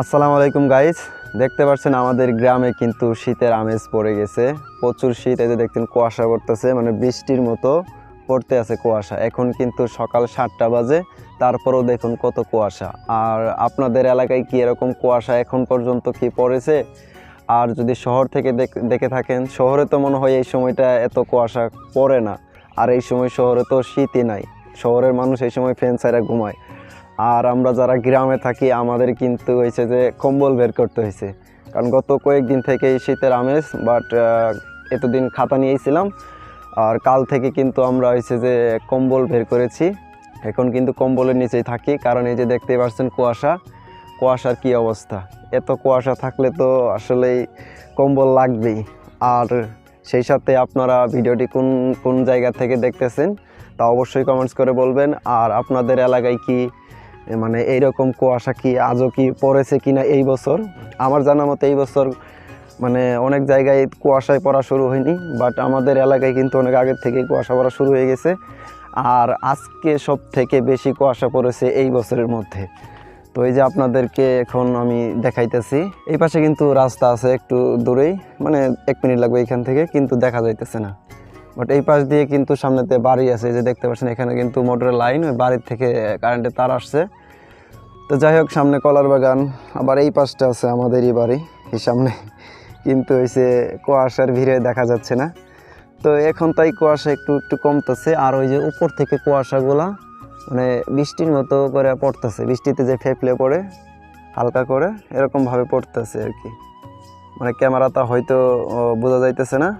আসসালামু আলাইকুম গাইজ দেখতে পাচ্ছেন আমাদের গ্রামে কিন্তু শীতের আমেজ পড়ে গেছে। প্রচুর শীত, এই যে দেখতেন কুয়াশা পড়তেছে মানে বৃষ্টির মতো পড়তে আছে কুয়াশা। এখন কিন্তু সকাল সাতটা বাজে, তারপরেও দেখুন কত কুয়াশা। আর আপনাদের এলাকায় কি এরকম কুয়াশা এখন পর্যন্ত কি পড়েছে? আর যদি শহর থেকে দেখ- দেখে থাকেন, শহরে তো মনে হয় এই সময়টা এত কুয়াশা পড়ে না। আর এই সময় শহরে তো শীতই নাই। শহরের মানুষ এই সময় ফ্যান ছাড়া ঘুমায়। আর আমরা যারা গ্রামে থাকি, আমাদের কিন্তু হয়েছে যে কম্বল বের করতে হয়েছে। কারণ গত কয়েকদিন থেকে শীতের আমেজ বাট এতদিন খাতা নিয়েছিলাম। আর কাল থেকে কিন্তু আমরা হয়েছে যে কম্বল বের করেছি। এখন কিন্তু কম্বলের নিচেই থাকি, কারণ এই যে দেখতে পাচ্ছেন কুয়াশা। কুয়াশার কি অবস্থা? এত কুয়াশা থাকলে তো আসলেই কম্বল লাগবেই। আর সেই সাথে আপনারা ভিডিওটি কোন কোন জায়গা থেকে দেখতেছেন, তা অবশ্যই কমেন্টস করে বলবেন। আর আপনাদের এলাকায় কি মানে এইরকম কুয়াশা কি, আজও কি পড়েছে কিনা এই বছর? আমার জানা মতো এই বছর মানে অনেক জায়গায় কুয়াশায় পড়া শুরু হয়নি বাট আমাদের এলাকায় কিন্তু অনেক আগের থেকে কুয়াশা পড়া শুরু হয়ে গেছে। আর আজকে সব থেকে বেশি কুয়াশা পড়েছে এই বছরের মধ্যে। তো এই যে আপনাদেরকে এখন আমি দেখাইতেছি, এই পাশে কিন্তু রাস্তা আছে একটু দূরেই মানে এক মিনিট লাগবে এখান থেকে, কিন্তু দেখা যাইতেছে না। বাট এই পাশ দিয়ে কিন্তু সামনেতে বাড়ি আছে যে দেখতে পাচ্ছেন, এখানে কিন্তু মোটরের লাইন ওই বাড়ির থেকে কারেন্টের তার আসছে। তো যাই হোক, সামনে কলার বাগান, আবার এই পাশটা আছে আমাদেরই বাড়ি, এই সামনে। কিন্তু হয়েছে কুয়াশার ভিড়ে দেখা যাচ্ছে না। তো এখন তাই কুয়াশা একটু একটু কমতেছে, আর ওই যে উপর থেকে কুয়াশাগুলা মানে বৃষ্টির মতো করে পড়তেছে। বৃষ্টিতে যে ফেপলে পড়ে, হালকা করে, এরকমভাবে পড়তেছে আর কি। মানে ক্যামেরাটা হয়তো বোঝা যাইতেছে না,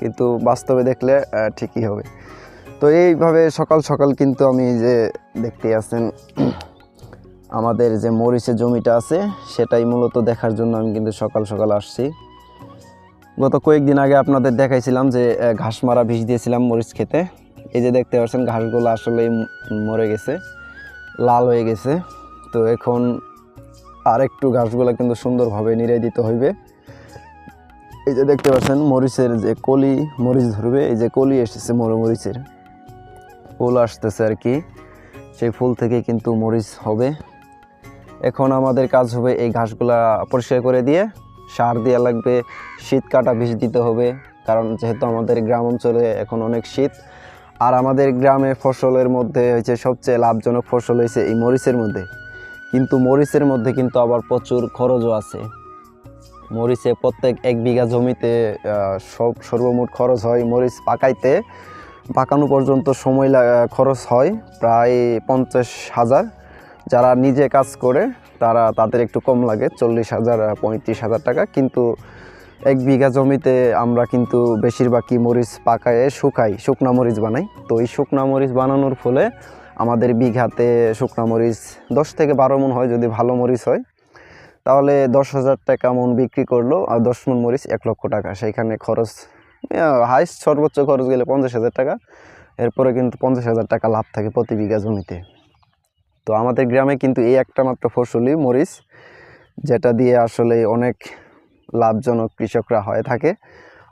কিন্তু বাস্তবে দেখলে ঠিকই হবে। তো এইভাবে সকাল সকাল কিন্তু আমি যে দেখতে আছেন আমাদের যে মরিচের জমিটা আছে, সেটাই মূলত দেখার জন্য আমি কিন্তু সকাল সকাল আসছি। গত কয়েকদিন আগে আপনাদের দেখাইছিলাম যে ঘাস মারা বিষ দিয়েছিলাম মরিচ খেতে। এই যে দেখতে পাচ্ছেন, ঘাসগুলো আসলেই মরে গেছে, লাল হয়ে গেছে। তো এখন আর একটু ঘাসগুলো কিন্তু সুন্দরভাবে নিড়াই দিতে হইবে। এই যে দেখতে পাচ্ছেন, মরিচের যে কলি, মরিচ ধরবে, এই যে কলি এসেছে মরু মরিচের। ফুল আসতেছে আর কি, সেই ফুল থেকে কিন্তু মরিচ হবে। এখন আমাদের কাজ হবে এই ঘাসগুলা পরিষ্কার করে দিয়ে সার দেওয়া লাগবে, শীত কাটা বিষ দিতে হবে, কারণ যেহেতু আমাদের গ্রাম অঞ্চলে এখন অনেক শীত, আর আমাদের গ্রামে ফসলের মধ্যে হয়েছে সবচেয়ে লাভজনক ফসল হয়েছে এই মরিচের মধ্যে। কিন্তু মরিচের মধ্যে কিন্তু আবার প্রচুর খরচও আছে। মরিচে প্রত্যেক এক বিঘা জমিতে সব সর্বমোট খরচ হয় মরিচ পাকাইতে। পাকানো পর্যন্ত সময় খরচ হয় প্রায় পঞ্চাশ হাজার। যারা নিজে কাজ করে, তারা তাদের একটু কম লাগে, চল্লিশ হাজার, পঁয়ত্রিশ হাজার টাকা। কিন্তু এক বিঘা জমিতে আমরা কিন্তু বেশিরভাগই মরিচ পাকায়ে, শুকাই, শুকনা মরিচ বানাই। তো এই শুকনা মরিচ বানানোর ফলে আমাদের বিঘাতে শুকনা মরিচ দশ থেকে বারো মন হয়, যদি ভালো মরিচ হয়। তাহলে দশ হাজার টাকা মন বিক্রি করল, আর দশ মন মরিচ এক লক্ষ টাকা। সেইখানে খরচ হাইস্ট সর্বোচ্চ খরচ গেলে পঞ্চাশ হাজার টাকা। এরপরে কিন্তু পঞ্চাশ হাজার টাকা লাভ থাকে প্রতি বিঘা জমিতে। তো আমাদের গ্রামে কিন্তু এই একটা মাত্র ফসলই মরিচ, যেটা দিয়ে আসলে অনেক লাভজনক কৃষকরা হয়ে থাকে।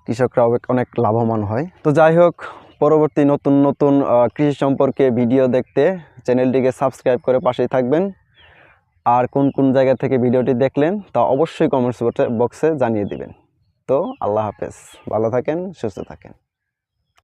কৃষকরা অনেক- লাভবান হয়। তো যাই হোক, পরবর্তী নতুন নতুন কৃষি সম্পর্কে ভিডিও দেখতে চ্যানেলটিকে সাবস্ক্রাইব করে পাশেই থাকবেন। আর কোন কোন জায়গা থেকে ভিডিওটি দেখলেন তা অবশ্যই কমেন্টস বক্সে জানিয়ে দিবেন। তো আল্লাহ হাফেজ। ভালো থাকেন, সুস্থ থাকেন।